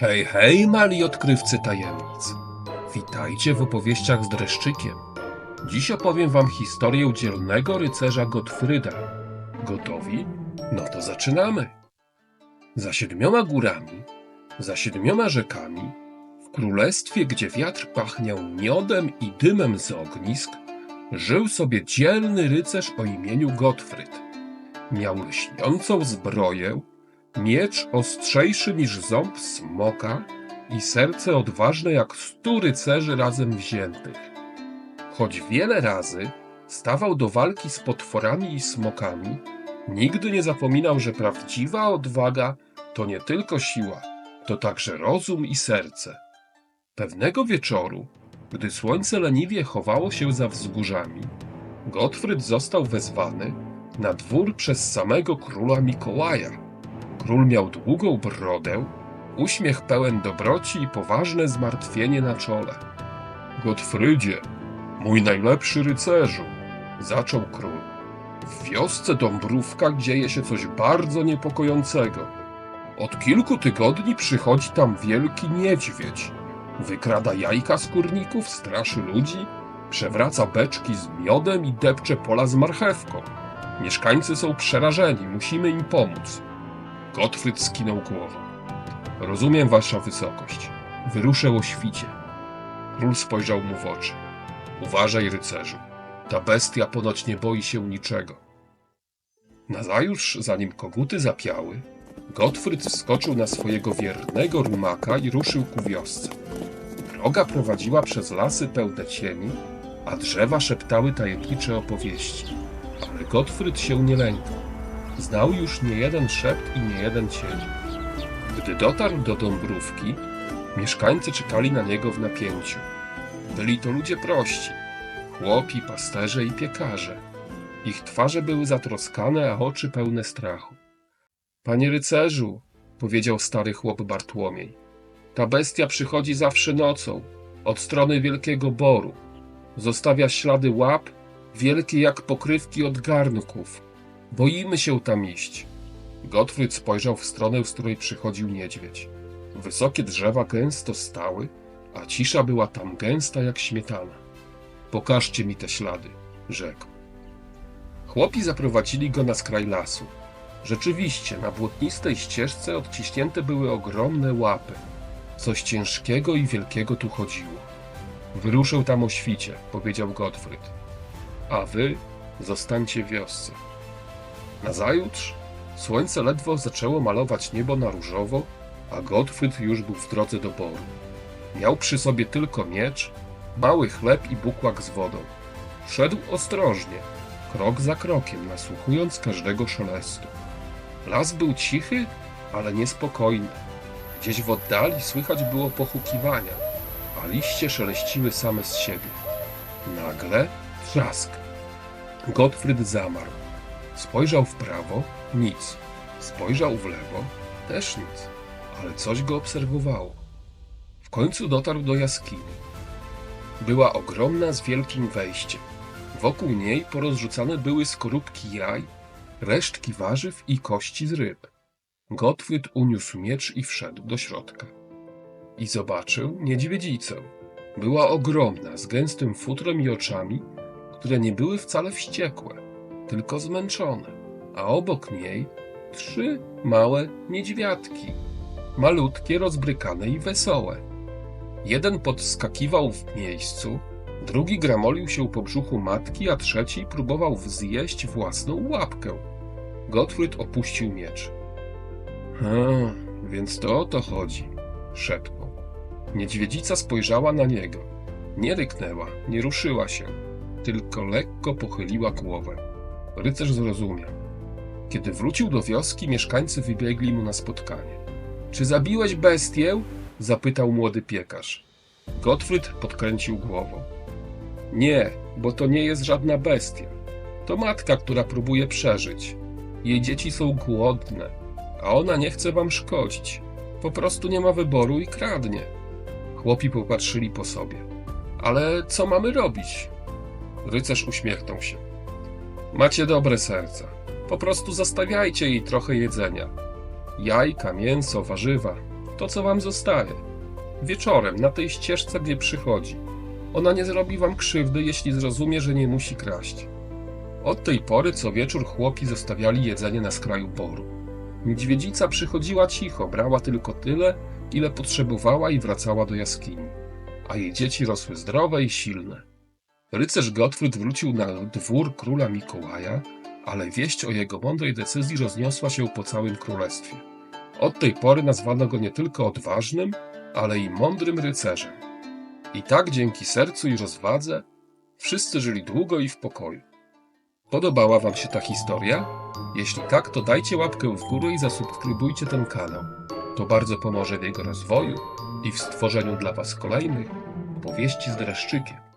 Hej, hej, mali odkrywcy tajemnic. Witajcie w opowieściach z dreszczykiem. Dziś opowiem wam historię dzielnego rycerza Gottfryda. Gotowi? No to zaczynamy. Za siedmioma górami, za siedmioma rzekami, w królestwie, gdzie wiatr pachniał miodem i dymem z ognisk, żył sobie dzielny rycerz o imieniu Gottfryd. Miał lśniącą zbroję, miecz ostrzejszy niż ząb smoka i serce odważne jak stu rycerzy razem wziętych. Choć wiele razy stawał do walki z potworami i smokami, nigdy nie zapominał, że prawdziwa odwaga to nie tylko siła, to także rozum i serce. Pewnego wieczoru, gdy słońce leniwie chowało się za wzgórzami, Gottfried został wezwany na dwór przez samego króla Mikołaja. Król miał długą brodę, uśmiech pełen dobroci i poważne zmartwienie na czole. Gottfrydzie, mój najlepszy rycerzu, zaczął król. W wiosce Dąbrówka dzieje się coś bardzo niepokojącego. Od kilku tygodni przychodzi tam wielki niedźwiedź. Wykrada jajka z kurników, straszy ludzi, przewraca beczki z miodem i depcze pola z marchewką. Mieszkańcy są przerażeni, musimy im pomóc. Gottfried skinął głową. Rozumiem, wasza wysokość. Wyruszę o świcie. Król spojrzał mu w oczy. Uważaj, rycerzu. Ta bestia ponoć nie boi się niczego. Nazajutrz, zanim koguty zapiały, Gottfried wskoczył na swojego wiernego rumaka i ruszył ku wiosce. Droga prowadziła przez lasy pełne cieni, a drzewa szeptały tajemnicze opowieści. Ale Gottfried się nie lękał. Znał już nie jeden szept i nie jeden cień. Gdy dotarł do Dąbrówki, mieszkańcy czekali na niego w napięciu. Byli to ludzie prości, chłopi, pasterze i piekarze. Ich twarze były zatroskane, a oczy pełne strachu. Panie rycerzu, powiedział stary chłop Bartłomiej, ta bestia przychodzi zawsze nocą, od strony Wielkiego Boru. Zostawia ślady łap, wielkie jak pokrywki od garnków. Boimy się tam iść. Gottfried spojrzał w stronę, z której przychodził niedźwiedź. Wysokie drzewa gęsto stały, a cisza była tam gęsta jak śmietana. Pokażcie mi te ślady, rzekł. Chłopi zaprowadzili go na skraj lasu. Rzeczywiście, na błotnistej ścieżce odciśnięte były ogromne łapy. Coś ciężkiego i wielkiego tu chodziło. Wyruszę tam o świcie, powiedział Gottfried. A wy zostańcie wiosce. Nazajutrz słońce ledwo zaczęło malować niebo na różowo, a Gottfried już był w drodze do boru. Miał przy sobie tylko miecz, mały chleb i bukłak z wodą. Szedł ostrożnie, krok za krokiem, nasłuchując każdego szelestu. Las był cichy, ale niespokojny. Gdzieś w oddali słychać było pochukiwania, a liście szeleściły same z siebie. Nagle trzask. Gottfried zamarł. Spojrzał w prawo, nic. Spojrzał w lewo, też nic. Ale coś go obserwowało. W końcu dotarł do jaskini. Była ogromna z wielkim wejściem. Wokół niej porozrzucane były skorupki jaj, resztki warzyw i kości z ryb. Gottfried uniósł miecz i wszedł do środka. I zobaczył niedźwiedzicę. Była ogromna, z gęstym futrem i oczami, które nie były wcale wściekłe, tylko zmęczone, a obok niej trzy małe niedźwiadki, malutkie, rozbrykane i wesołe. Jeden podskakiwał w miejscu, drugi gramolił się po brzuchu matki, a trzeci próbował wzjeść własną łapkę. Gottfried opuścił miecz. A, więc to o to chodzi, szepnął. Niedźwiedzica spojrzała na niego. Nie ryknęła, nie ruszyła się, tylko lekko pochyliła głowę. Rycerz zrozumiał. Kiedy wrócił do wioski, mieszkańcy wybiegli mu na spotkanie. Czy zabiłeś bestię? zapytał młody piekarz. Gottfried podkręcił głową. Nie, bo to nie jest żadna bestia. To matka, która próbuje przeżyć. Jej dzieci są głodne, a ona nie chce wam szkodzić. Po prostu nie ma wyboru i kradnie. Chłopi popatrzyli po sobie. Ale co mamy robić? Rycerz uśmiechnął się. Macie dobre serca. Po prostu zostawiajcie jej trochę jedzenia. Jajka, mięso, warzywa. To, co wam zostaje. Wieczorem, na tej ścieżce, gdzie przychodzi. Ona nie zrobi wam krzywdy, jeśli zrozumie, że nie musi kraść. Od tej pory co wieczór chłopi zostawiali jedzenie na skraju boru. Niedźwiedzica przychodziła cicho, brała tylko tyle, ile potrzebowała i wracała do jaskini. A jej dzieci rosły zdrowe i silne. Rycerz Gottfried wrócił na dwór króla Mikołaja, ale wieść o jego mądrej decyzji rozniosła się po całym królestwie. Od tej pory nazwano go nie tylko odważnym, ale i mądrym rycerzem. I tak dzięki sercu i rozwadze wszyscy żyli długo i w pokoju. Podobała Wam się ta historia? Jeśli tak, to dajcie łapkę w górę i zasubskrybujcie ten kanał. To bardzo pomoże w jego rozwoju i w stworzeniu dla Was kolejnych opowieści z dreszczykiem.